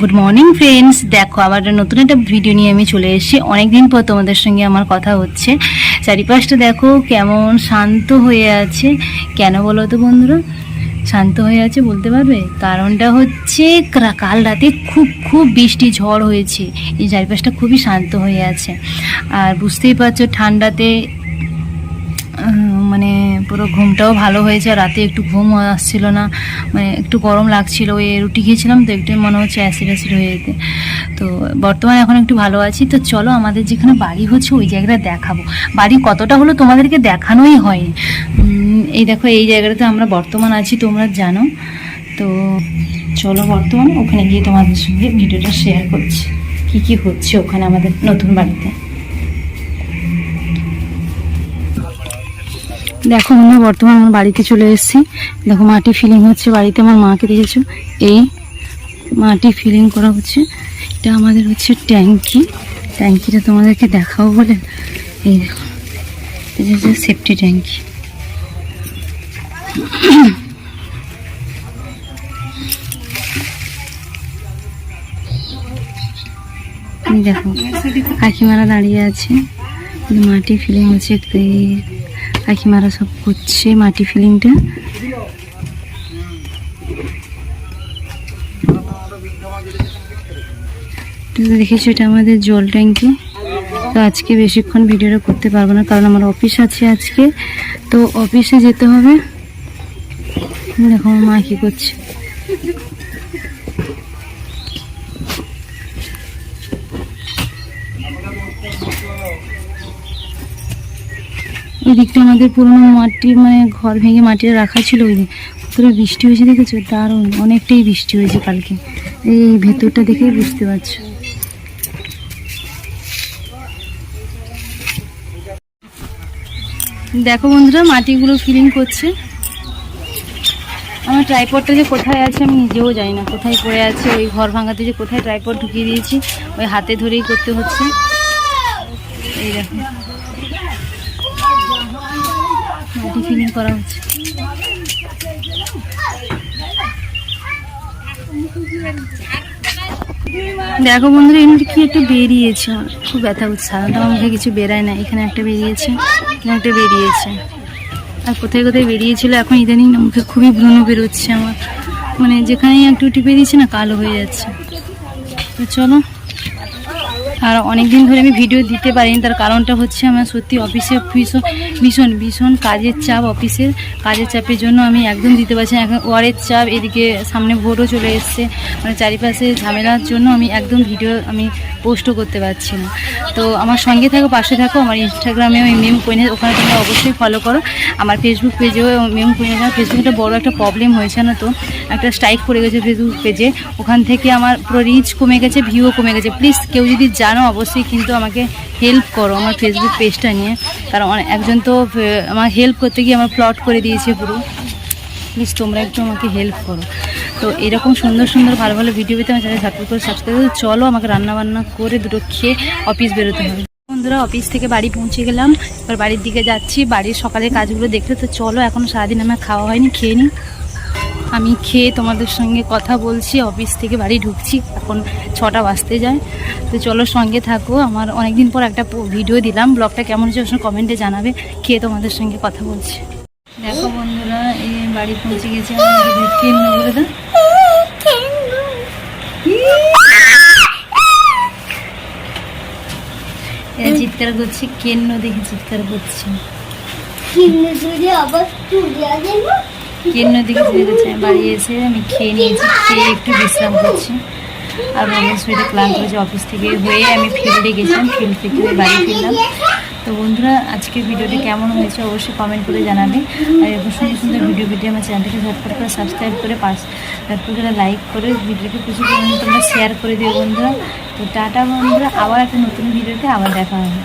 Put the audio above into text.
Good morning friends দেখো, আবার নতুন একটা ভিডিও নিয়ে আমি চলে এসেছি। অনেকদিন পর তোমাদের সঙ্গে আমার কথা হচ্ছে। চারিপাশটা দেখো, কেমন শান্ত হয়ে আছে। কেন বলো তো বন্ধুরা? শান্ত হয়ে আছে বলতে পারবে? কারণটা হচ্ছে কাল রাতে খুব খুব বৃষ্টি, ঝড় হয়েছে। এই চারিপাশটা খুবই শান্ত হয়ে আছে। আর বুঝতেই পারছ, ঠান্ডাতে মানে পুরো ঘুমটাও ভালো হয়েছে, রাতে একটু ঘুম আসছিল না মানে একটু গরম লাগছিল, ওই রুটি খেয়েছিলাম তো, একটু মনে হচ্ছে অ্যাসিড অ্যাসিড হয়ে যেতে। তো বর্তমানে এখন একটু ভালো আছি, তো চলো আমাদের যেখানে বাড়ি হচ্ছে ওই জায়গাটা দেখাবো। বাড়ি কতটা হলো তোমাদেরকে দেখানোই হয়নি। এই দেখো, এই জায়গাটাতে আমরা বর্তমান আছি, তোমরা জানো। তো চলো বর্তমানে ওখানে গিয়ে তোমাদের সঙ্গে ভিডিওটা শেয়ার করছি। কি কি হচ্ছে ওখানে আমাদের নতুন বাড়িতে? দেখো আমরা বর্তমানে আমার বাড়িতে চলে এসেছি। দেখো মাটি ফিলিং হচ্ছে, বাড়িতে আমার মাকে দিয়েছ এই মাটি ফিলিং করা হচ্ছে। এটা আমাদের হচ্ছে ট্যাঙ্কি। ট্যাঙ্কিটা তোমাদেরকে দেখাও বলে এই দেখো। হচ্ছে সেফটি ট্যাঙ্কি দেখো, কাকিমারা দাঁড়িয়ে আছে। মাটি ফিলিং হচ্ছে কাকিমারা সব করছে মাটি ফিলিংটা। দেখেছ এটা আমাদের জল ট্যাঙ্কি। তো আজকে বেশিক্ষণ ভিডিওটা করতে পারব না, কারণ আমার অফিস আছে আজকে। তো অফিসে যেতে হবে। দেখো মা কি করছে। ওই দিকটা আমাদের পুরোনো মাটি মানে ঘর ভেঙে মাটিটা রাখা ছিল ওই পুরো বৃষ্টি হয়েছে দেখেছ? দারুণ, অনেকটাই বৃষ্টি হয়েছে কালকে। এই ভেতরটা দেখেই বুঝতে পারছ। দেখো বন্ধুরা, মাটিগুলো ফিলিং করছে। আমার ট্রাইপডটা যে কোথায় আছে আমি নিজেও জানি না, কোথায় পড়ে আছে, ওই ঘর ভাঙাতে যে কোথায় ট্রাইপড ঢুকিয়ে দিয়েছি, ওই হাতে ধরেই করতে হচ্ছে। এই দেখো। মাটি ফিলিং করা হচ্ছে। দেখো বন্ধুরা এমনি কি একটা বেরিয়েছে? খুব ব্যথা হচ্ছে সাধারণত মুখে কিছু বেরায় না। এখানে একটা বেরিয়েছে, এখানে একটা বেরিয়েছে। আর কোথায় কোথায় বেরিয়েছিল, এখন ইদানিং মুখে খুবই ব্রণ বেরোচ্ছে আমার। মানে যেখানেই একটু টিপে দিচ্ছে না, কালো হয়ে যাচ্ছে। তো চলো আর অনেক দিন ধরে আমি ভিডিও দিতে পারিনি। তার কারণটা হচ্ছে আমার সত্যি অফিসে ভীষণ ভীষণ ভীষণ কাজের চাপ অফিসের কাজের চাপের জন্য আমি একদম দিতে পারছি না। এখন ওয়ারের চাপ, এদিকে সামনে ভোটও চলে এসছে। মানে চারিপাশে ঝামেলার জন্য আমি একদম ভিডিও আমি পোস্টও করতে পারছি না। তো আমার সঙ্গে থাকো, পাশে থাকো, আমার ইনস্টাগ্রামে ওই মেম কুইনের ওখানে তোমরা অবশ্যই ফলো করো। আমার ফেসবুক পেজেও মেম কুইনের ফেসবুকে একটা বড় একটা প্রবলেম হয়েছে না তো? একটা স্ট্রাইক পড়ে গেছে ফেসবুক পেজে ওখান থেকে আমার পুরো রিচ কমে গেছে ভিউও কমে গেছে। প্লিজ কেউ যদি জানো, অবশ্যই কিন্তু আমাকে হেল্প করো আমার ফেসবুক পেজটা নিয়ে। কারণ একজন তো আমার হেল্প করতে গিয়ে আমার প্লট করে দিয়েছে পুরো। প্লিজ তোমরা একটু আমাকে হেল্প করো। তো এরকম সুন্দর সুন্দর ভালো ভালো ভিডিও পেতে আমার চ্যানেল সাবস্ক্রাইব করে সাবস্ক্রাইব করে। চলো আমাকে রান্না বান্না করে দুটো খেয়ে অফিস বেরোতে হবে। বন্ধুরা অফিস থেকে বাড়ি পৌঁছে গেলাম। এবার বাড়ির দিকে যাচ্ছি। বাড়ির সকালের কাজগুলো দেখতে তো চলো, এখন সারাদিন আমার খাওয়া হয়নি, খেয়ে নিই আমি খেয়ে তোমাদের সঙ্গে কথা বলছি অফিস থেকে বাড়ি ঢুকছি। এখন ছটা বাজতে যায়। তো চলো সঙ্গে থাকো। আমার অনেকদিন পর একটা ভিডিও দিলাম। ব্লগটা কেমন হচ্ছে কমেন্টে জানাবে। খেয়ে তোমাদের সঙ্গে কথা বলছি। দেখো বন্ধুরা, এই বাড়ি পৌঁছে গেছে চিৎকার করছে কেন্ন দেখে চিৎকার করছে। কেন্ন চলে গেছে বাড়ি এসে আমি খেয়ে নিয়েছি, খেয়ে একটু বিশ্রাম করছি। আর রমেশ শরীরে ক্লান্ত হয়েছে, অফিস থেকে হয়ে আমি ফিল্ডে গেছিলাম, ফিল্ড থেকে বাড়ি ফিরলাম। তো বন্ধুরা, আজকের ভিডিওটি কেমন হয়েছে অবশ্যই কমেন্ট করে জানাবে। আর এরকম সুন্দর সুন্দর ভিডিও ভিডিও আমার চ্যানেলটিকে ঝটপট করে সাবস্ক্রাইব করে পাস ঝটপট করে লাইক করে ভিডিওকে প্রচুর পরিমাণে তোমরা শেয়ার করে দিও বন্ধুরা। তো টাটা বন্ধুরা, আবার একটা নতুন ভিডিওতে আবার দেখা হবে।